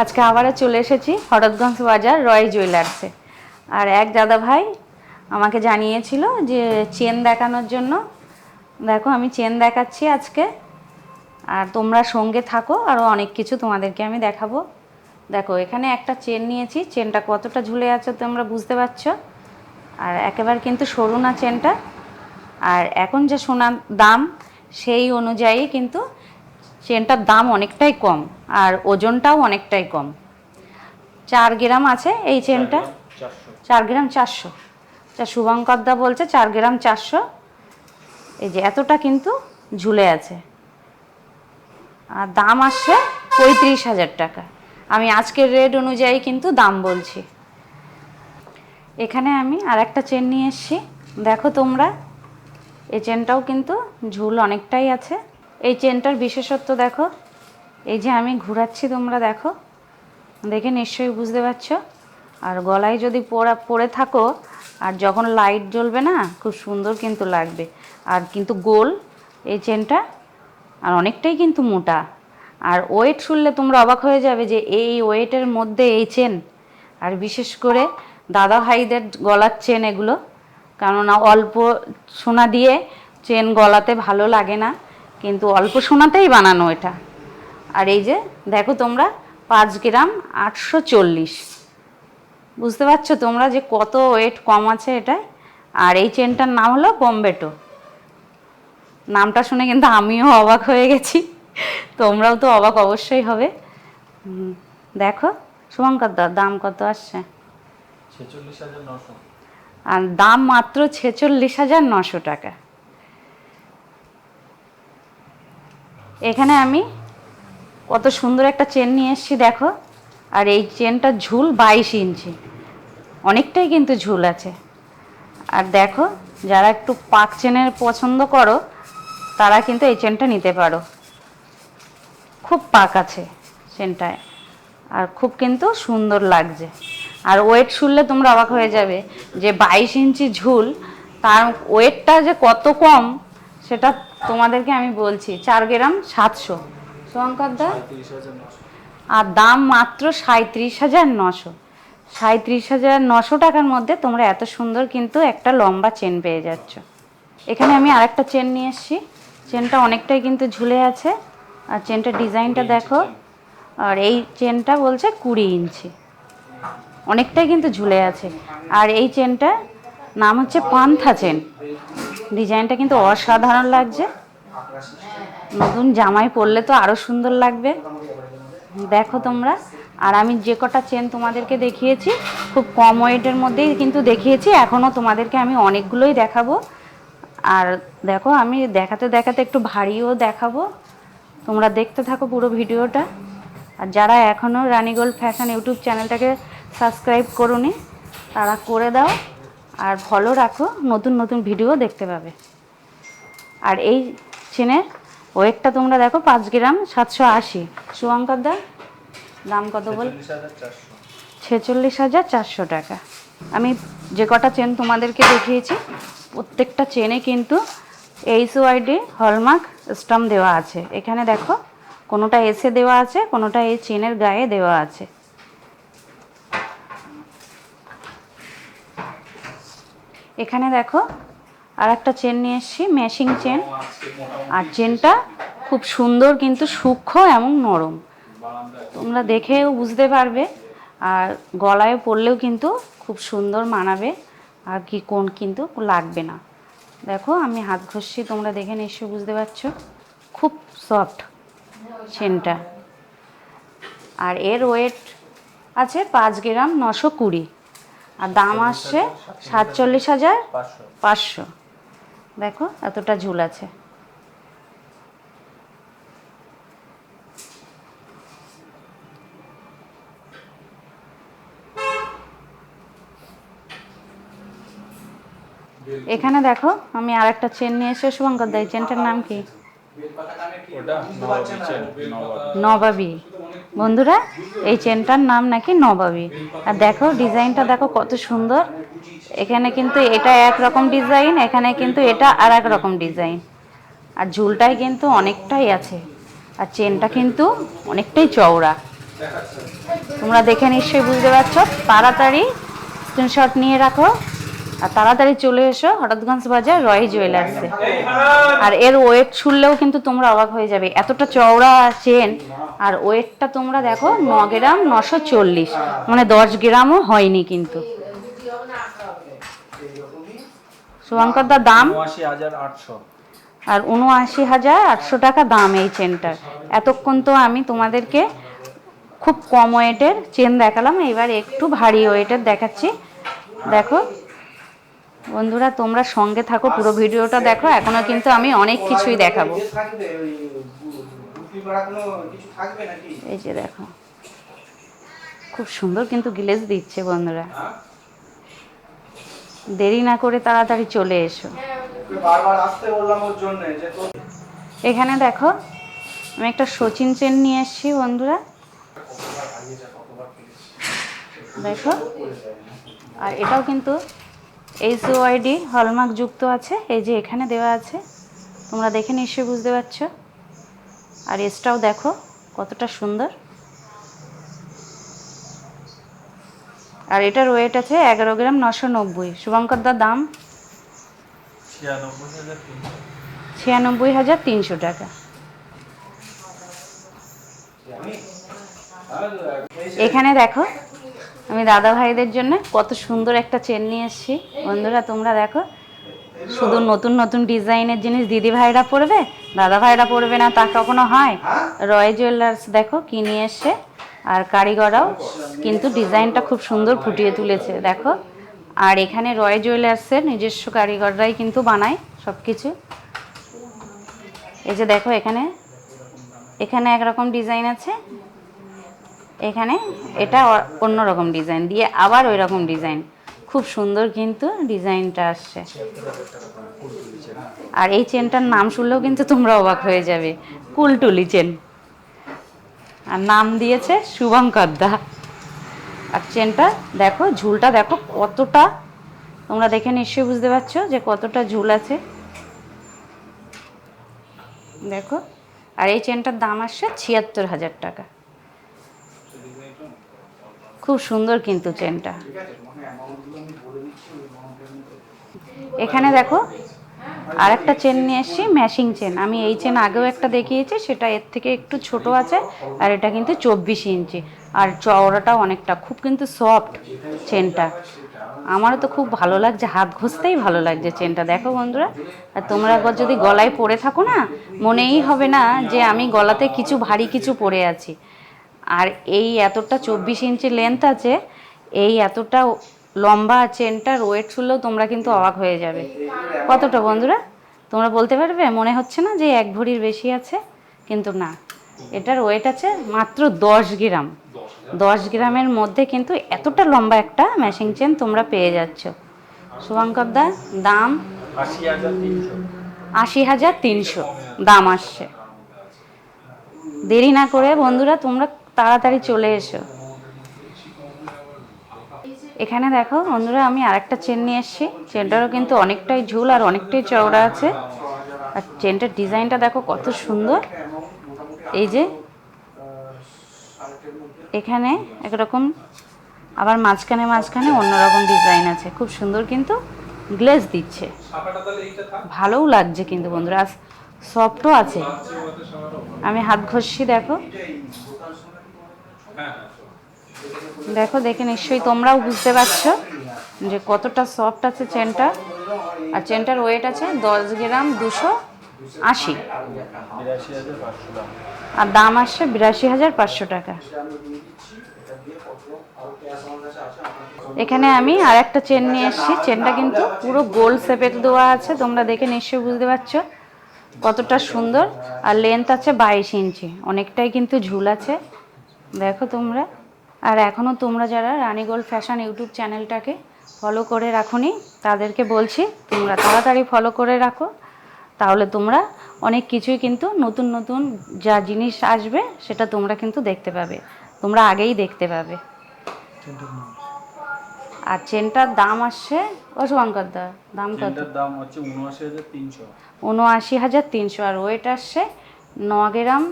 আজকে আবারও চলে এসেছি হরদগঞ্জ বাজার রয় জুয়েলার্সে। আর এক দাদা ভাই আমাকে জানিয়েছিল যে চেন দেখানোর জন্য। দেখো, আমি চেন দেখাচ্ছি আজকে। আর তোমরা সঙ্গে থাকো, আরও অনেক কিছু তোমাদেরকে আমি দেখাবো। দেখো, এখানে একটা চেন নিয়েছি। চেনটা কতটা ঝুলে আছে তোমরা বুঝতে পারছ? আর একেবারে কিন্তু সরু না চেনটা। আর এখন যে সোনার দাম, সেই অনুযায়ী কিন্তু চেনটার দাম অনেকটাই কম আর ওজনটাও অনেকটাই কম। চার গ্রাম আছে এই চেনটা? চার গ্রাম চারশো। যা শুভঙ্কর দা বলছে চার গ্রাম চারশো। এই যে এতটা কিন্তু ঝুলে আছে। আর দাম আসছে পঁয়ত্রিশ হাজার টাকা। আমি আজকের রেট অনুযায়ী কিন্তু দাম বলছি। এখানে আমি আর একটা চেন নিয়ে এসেছি। দেখো তোমরা এই চেনটাও কিন্তু ঝুল অনেকটাই আছে। এই চেনটার বিশেষত্ব দেখো। এই যে আমি ঘোরাচ্ছি তোমরা দেখো। দেখে নিশ্চয়ই বুঝতে পারছ। আর গলায় যদি পরা পরে থাকো, আর যখন লাইট জ্বলবে না, খুব সুন্দর কিন্তু লাগবে। আর কিন্তু গোল এই চেনটা, আর অনেকটাই কিন্তু মোটা। আর ওয়েট শুনলে তোমরা অবাক হয়ে যাবে যে এই ওয়েটের মধ্যে এই চেন। আর বিশেষ করে দাদা ভাইদের গলার চেন এগুলো। কেননা অল্প সোনা দিয়ে চেন গলাতে ভালো লাগে না। কিন্তু অল্প সোনাতেই বানানো এটা। আর এই যে দেখো তোমরা পাঁচ গ্রাম আটশো চল্লিশ। বুঝতে পারছ তোমরা যে কত ওয়েট কম আছে এটায়? আর এই চেনটার নাম হলো বম্বেটো নামটা শুনে কিন্তু আমিও অবাক হয়ে গেছি। তোমরাও তো অবাক অবশ্যই হবে। দেখো শুভঙ্কর দা দাম কত আসছে? আর দাম মাত্র ছেচল্লিশ হাজার নশো টাকা। এখানে আমি কত সুন্দর একটা চেন নিয়ে এসেছি, দেখো। আর এই চেনটা ঝুল বাইশ ইঞ্চি। অনেকটাই কিন্তু ঝুল আছে। আর দেখো, যারা একটু পাক চেনের পছন্দ করো, তারা কিন্তু এই চেনটা নিতে পারো। খুব পাক আছে চেনটায় আর খুব কিন্তু সুন্দর লাগছে। আর ওয়েট শুনলে তোমরা অবাক হয়ে যাবে যে বাইশ ইঞ্চি ঝুল, তার ওয়েটটা যে কত কম, সেটা তোমাদেরকে আমি বলছি চার গ্রাম সাতশো। শঙ্কর দা? আর দাম মাত্র সাঁত্রিশ হাজার নশো। সাঁত্রিশ হাজার নশো টাকার মধ্যে তোমরা এত সুন্দর কিন্তু একটা লম্বা চেন পেয়ে যাচ্ছ। এখানে আমি আরেকটা চেন নিয়ে এসেছি। চেনটা অনেকটাই কিন্তু ঝুলে আছে। আর চেনটার ডিজাইনটা দেখো। আর এই চেনটা বলছে কুড়ি ইঞ্চি। অনেকটাই কিন্তু ঝুলে আছে। আর এই চেনটা নাম হচ্ছে পান্থা চেন। ডিজাইনটা কিন্তু অসাধারণ লাগছে। নতুন জামাই পরলে তো আরও সুন্দর লাগবে। দেখো তোমরা। আর আমি যে কটা চেন তোমাদেরকে দেখিয়েছি, খুব কম ওয়েটের মধ্যেই কিন্তু দেখিয়েছি। এখনও তোমাদেরকে আমি অনেকগুলোই দেখাবো। আর দেখো, আমি দেখাতে দেখাতে একটু ভারীও দেখাবো। তোমরা দেখতে থাকো পুরো ভিডিওটা। আর যারা এখনও রানীগোল্ড ফ্যাশন ইউটিউব চ্যানেলটাকে সাবস্ক্রাইব করোনি, তারা করে দাও। আর ফলো রাখো, নতুন নতুন ভিডিও দেখতে পাবে। আর এই চেনের ওয়েটটা তোমরা দেখো, পাঁচ গ্রাম সাতশো আশি। শুভঙ্কর দা, দাম কত বল? ছেচল্লিশ হাজার চারশো টাকা। আমি যে কটা চেন তোমাদেরকে দেখিয়েছি, প্রত্যেকটা চেনে কিন্তু এইচ ওয়াইডি হলমার্ক স্টাম্প দেওয়া আছে। এখানে দেখো, কোনোটা এসে দেওয়া আছে, কোনোটা এই চেনের গায়ে দেওয়া আছে। এখানে দেখো আর একটা চেন নিয়ে এসেছি ম্যাশিং চেন আর চেনটা খুব সুন্দর কিন্তু সূক্ষ্ম এবং নরম। তোমরা দেখেও বুঝতে পারবে, আর গলায় পরলেও কিন্তু খুব সুন্দর মানাবে, আর কি কোন কিন্তু লাগবে না। দেখো, আমি হাত ঘষছি, তোমরা দেখে নিশ্চয়ই বুঝতে পারছ। খুব সফট চেনটা আর এর ওয়েট আছে পাঁচ গ্রাম নশো কুড়ি। আর দাম আসছে সাতচল্লিশ হাজার পাঁচশো। দেখো এতটা ঝুল আছে। এখানে দেখো আমি আর একটা চেন নিয়ে এসে শুভঙ্কর দা এই চেনটার নাম কি? নবাবী। বন্ধুরা, এই চেনটার নাম নাকি নবাবী। আর দেখো, ডিজাইনটা দেখো কত সুন্দর। এখানে কিন্তু এটা এক রকম ডিজাইন, এখানে কিন্তু এটা আর এক রকম ডিজাইন। আর ঝুলটাই কিন্তু অনেকটাই আছে। আর চেনটা কিন্তু অনেকটাই চওড়া। তোমরা দেখে নিশ্চয়ই বুঝতে পারছ। তাড়াতাড়ি স্ক্রিনশট নিয়ে রাখো। আর তাড়াতাড়ি চলে এসো হঠাৎগঞ্জ বাজার রয় জুয়েলার্সে আর এর ওয়েট ছুললেও কিন্তু তোমরা অবাক হয়ে যাবে এতটা চওড়া চেন আর ওয়েটটা তোমরা দেখো ন গ্রাম নশো চল্লিশ। মানে দশ গ্রামও হয়নি কিন্তু। শুভঙ্কর দা দাম? আর উনআশি হাজার আটশো টাকা দাম এই চেনটার। এতক্ষণ তো আমি তোমাদেরকে খুব কম ওয়েটের চেন দেখালাম এবার একটু ভারী ওয়েটের দেখাচ্ছি। দেখো বন্ধুরা তোমরা সঙ্গে থাকো পুরো ভিডিওটা দেখো। এখনও কিন্তু আমি অনেক কিছুই দেখাবো। এই যে দেখো। খুব সুন্দর কিন্তু গ্লেজ দিচ্ছে বন্ধুরা। দেরি না করে তাড়াতাড়ি চলে এসো। এখানে দেখো আমি একটা সচিন চেন নিয়ে এসেছি বন্ধুরা। দেখো। আর এটাও কিন্তু এইচ ওয়াইডি হলমার্ক যুক্ত আছে এই যে এখানে দেওয়া আছে। তোমরা দেখে নিশ্চয়ই বুঝতে পারছ। আর এসটাও দেখো কতটা সুন্দর। আর এটার ওয়েট আছে এগারো গ্রাম নশো নব্বই। শুভঙ্কর দা দাম? ছিয়ানব্বই হাজার তিনশো। টাকা। এখানে দেখো আমি দাদা ভাইদের জন্য কত সুন্দর একটা চেন নিয়ে এসেছি। বন্ধুরা, তোমরা দেখো, শুধু নতুন নতুন ডিজাইনের জিনিস দিদি ভাইরা পরবে দাদা ভাইরা পরবে না, তা কখনো হয়। রয় জুয়েলার্স দেখো কি নিয়ে এসছে, আর কারিগরাও কিন্তু ডিজাইনটা খুব সুন্দর ফুটিয়ে তুলেছে, দেখো। আর এখানে রয় জুয়েলার্সের নিজস্ব কারিগররাই কিন্তু বানায় সব কিছু এই যে দেখো, এখানে এখানে একরকম ডিজাইন আছে এখানে এটা অন্য রকম ডিজাইন, দিয়ে আবার ওই রকম ডিজাইন। খুব সুন্দর কিন্তু ডিজাইনটা আসছে। আর এই চেনটার নাম শুনলেও কিন্তু তোমরা অবাক হয়ে যাবে। কুলটুলি চেন। আর নাম দিয়েছে শুভঙ্কর দা। আর চেনটা দেখো, ঝুলটা দেখো কতটা। তোমরা দেখে নিশ্চয়ই বুঝতে পারছ যে কতটা ঝুল আছে। দেখো, আর এই চেনটার দাম আসছে ছিয়াত্তর হাজার টাকা। খুব সুন্দর কিন্তু চেনটা। এখানে দেখো আর একটা চেন নিয়ে এসেছি, ম্যাশিং চেন। আমি এই চেন আগেও একটা দেখিয়েছি, সেটা এর থেকে একটু ছোট আছে, আর এটা কিন্তু চব্বিশ ইঞ্চি। আর চওড়াটা অনেকটা, খুব কিন্তু সফট চেনটা। আমারও তো খুব ভালো লাগছে, হাত ঘষতেই ভালো লাগছে চেনটা। দেখো বন্ধুরা, আর তোমরা একবার যদি গলায় পরে থাকো না, মনেই হবে না যে আমি গলাতে কিছু ভারী কিছু পরে আছি। আর এই এতটা চব্বিশ ইঞ্চি লেন্থ আছে, এই এতটা লম্বা চেনটার ওয়েট শুনলেও তোমরা কিন্তু অবাক হয়ে যাবে। কতটা বন্ধুরা? তোমরা বলতে পারবে? মনে হচ্ছে না যে এক ভরির বেশি আছে, কিন্তু না। এটার ওয়েট আছে মাত্র দশ গ্রাম। দশ গ্রামের মধ্যে কিন্তু এতটা লম্বা একটা ম্যাশিং চেন তোমরা পেয়ে যাচ্ছ। শুভঙ্কর দা, দাম? আশি হাজার তিনশো। দাম আসছে। দেরি না করে বন্ধুরা, তোমরা তাড়াতাড়ি চলে এসো। এখানে দেখো, বন্ধুরা, আমি আরেকটা চেন নিয়ে এসেছি। চেনটারও কিন্তু অনেকটাই ঝুল আর অনেকটাই চওড়া আছে। আর চেনটার ডিজাইনটা দেখো কত সুন্দর। এই যে, এখানে একরকম, আবার মাঝখানে মাঝখানে অন্যরকম ডিজাইন আছে। খুব সুন্দর কিন্তু গ্লেজ দিচ্ছে। ভালোও লাগছে কিন্তু, বন্ধুরা সফটও আছে। আমি হাত ঘষছি, দেখো। দেখো, দেখে নিশ্চয়ই তোমরাও বুঝতে পারছ যে কতটা সফট আছে চেনটা। আর চেনটার ওয়েট আছে দশ গ্রাম দুশো আশি। আর দাম আসছে বিরাশি হাজার পাঁচশো টাকা। এখানে আমি আর একটা চেন নিয়ে এসেছি। চেনটা কিন্তু পুরো গোল শেপের দেওয়া আছে, তোমরা দেখে নিশ্চয়ই বুঝতে পারছ কতটা সুন্দর। আর লেন্থ আছে বাইশ ইঞ্চি, অনেকটাই কিন্তু ঝুল আছে। দেখো তোমরা। আর এখনও তোমরা যারা রানী গোল্ড ফ্যাশন ইউটিউব চ্যানেলটাকে ফলো করে রাখোনি তাদেরকে বলছি তোমরা তাড়াতাড়ি ফলো করে রাখো। তাহলে তোমরা অনেক কিছুই কিন্তু নতুন নতুন যা জিনিস আসবে সেটা তোমরা কিন্তু দেখতে পাবে। তোমরা আগেই দেখতে পাবে। আর চেনটার দাম আসছে ও শুভঙ্কর দা দাম কত? দাম হচ্ছে উনআশি হাজার তিনশো। আর ওয়েট আসছে ন গ্রাম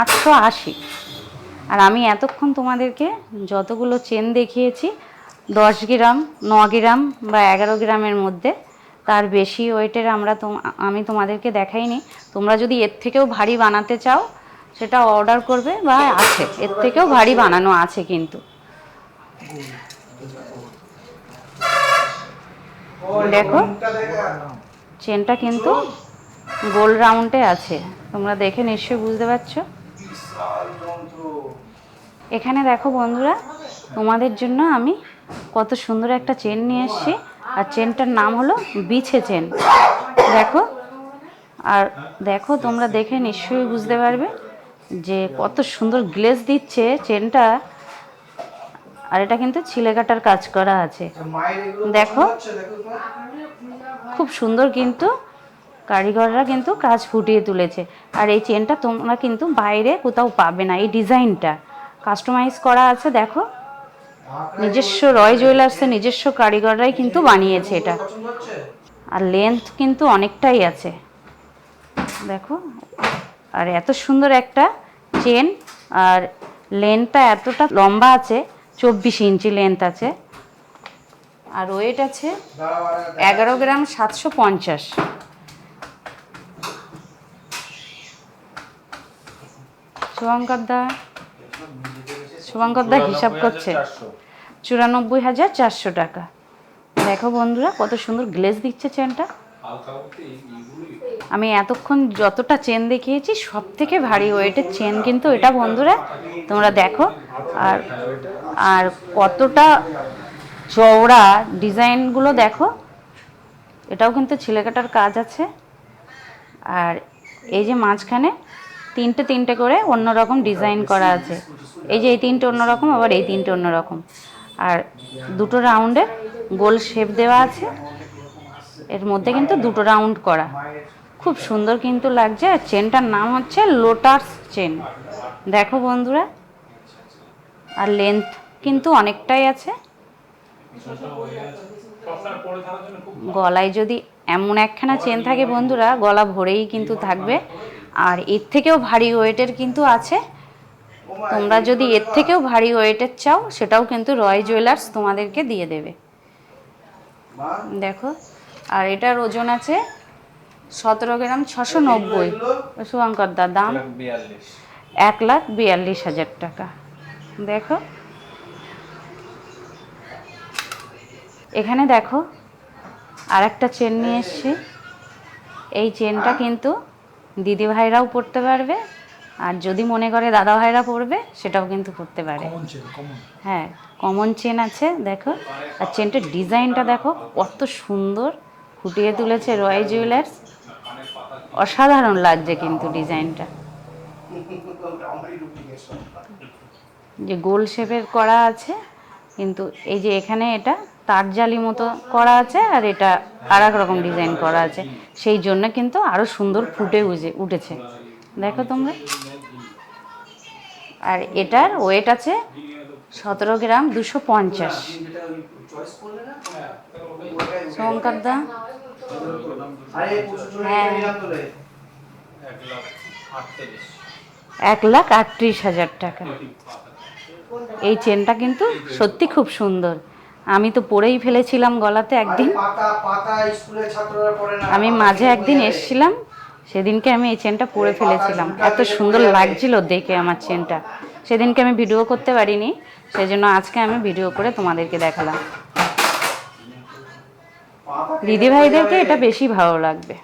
আটশো আশি। আর আমি এতক্ষণ তোমাদেরকে যতগুলো চেন দেখিয়েছি, দশ গ্রাম, ন গ্রাম বা এগারো গ্রামের মধ্যে, তার বেশি ওয়েটের আমরা আমি তোমাদেরকে দেখাইনি। তোমরা যদি এর থেকেও ভারী বানাতে চাও, সেটা অর্ডার করবে বা আছে, এর থেকেও ভারী বানানো আছে কিন্তু। দেখো। চেনটা কিন্তু গোল রাউন্ডে আছে। তোমরা দেখে নিশ্চয়ই বুঝতে পারছ। এখানে দেখো বন্ধুরা, তোমাদের জন্য আমি কত সুন্দর একটা চেন নিয়ে এসেছি। আর চেনটার নাম হলো বিছে চেন দেখো, আর দেখো তোমরা দেখে নিশ্চয়ই বুঝতে পারবে যে কত সুন্দর গ্লেজ দিচ্ছে চেনটা আর এটা কিন্তু ছিলে কাটার কাজ করা আছে। দেখো। খুব সুন্দর কিন্তু কারিগররা কিন্তু কাজ ফুটিয়ে তুলেছে। আর এই চেনটা তোমরা কিন্তু বাইরে কোথাও পাবে না, এই ডিজাইনটা কাস্টমাইজ করা আছে, দেখো। নিজস্ব রয় জুয়েলার্সের নিজস্ব কারিগররাই কিন্তু বানিয়েছে এটা। আর লেন্থ কিন্তু অনেকটাই আছে। দেখো, আর এত সুন্দর একটা চেন আর লেন্থটা এতটা লম্বা আছে, চব্বিশ ইঞ্চি লেন্থ আছে। আর ওয়েট আছে এগারো গ্রাম সাতশো পঞ্চাশ। শুভঙ্কর দা শুভঙ্কর দা হিসাব করছে। চুরানব্বই হাজার চারশো টাকা। দেখো বন্ধুরা, কত সুন্দর গ্লেজ দিচ্ছে চেনটা আমি এতক্ষণ যতটা চেন দেখিয়েছি সব থেকে ভারী ওয়েটের চেন কিন্তু এটা বন্ধুরা, তোমরা দেখো। আর আর কতটা চওড়া ডিজাইনগুলো দেখো, এটাও কিন্তু ছিলেকাটার কাজ আছে। আর এই যে মাঝখানে তিনটে তিনটে করে অন্যরকম ডিজাইন করা আছে। এই যে এই তিনটে অন্যরকম আবার এই তিনটে অন্যরকম আর দুটো রাউন্ডের গোল শেপ দেওয়া আছে। এর মধ্যে কিন্তু দুটো রাউন্ড করা। খুব সুন্দর কিন্তু লাগছে। আর চেনটার নাম হচ্ছে লোটাস চেন। দেখো বন্ধুরা, আর লেন্থ কিন্তু অনেকটাই আছে। গলায় যদি এমন একখানা চেন থাকে বন্ধুরা, গলা ভরেই কিন্তু থাকবে। আর এর থেকেও ভারী ওয়েটের কিন্তু আছে। তোমরা যদি এর থেকেও ভারী ওয়েটের চাও, সেটাও কিন্তু রয় জুয়েলার্স তোমাদেরকে দিয়ে দেবে। দেখো, আর এটার ওজন আছে সতেরো গ্রাম ছশো নব্বই। শুভঙ্কর দা, দাম এক লাখ বিয়াল্লিশ হাজার টাকা। দেখো। এখানে দেখো আর একটা চেন নিয়ে এসছি। এই চেনটা কিন্তু দিদি ভাইরাও পড়তে পারবে আর যদি মনে করে দাদা ভাইরা পড়বে সেটাও কিন্তু পড়তে পারে। হ্যাঁ কমন চেন আছে দেখো। আর চেনটার ডিজাইনটা দেখো কত সুন্দর। ফুটিয়ে তুলেছে রয় জুয়েলার্স অসাধারণ লাগছে কিন্তু ডিজাইনটা। যে গোল শেপের করা আছে কিন্তু এই যে এখানে এটা তার জালি মতো করা আছে আর এটা আর এক রকম ডিজাইন করা আছে। সেই জন্য কিন্তু আরও সুন্দর ফুটে উঠে উঠেছে। দেখো তোমরা। আর এটার ওয়েট আছে সতেরো গ্রাম দুশো পঞ্চাশ। শঙ্কর দা হ্যাঁ। এক লাখ আটত্রিশ হাজার টাকা। এই চেনটা কিন্তু সত্যি খুব সুন্দর। আমি তো পরেই ফেলেছিলাম গলাতে একদিন। আমি মাঝে একদিন এসছিলাম সেদিনকে আমি এই চেনটা পরে ফেলেছিলাম। এত সুন্দর লাগছিল দেখে আমার চেনটা। সেদিনকে আমি ভিডিও করতে পারিনি সেই জন্য আজকে আমি ভিডিও করে তোমাদেরকে দেখালাম। দিদিভাইদেরকে দিদি ভাইদেরকে এটা বেশি ভালো লাগবে।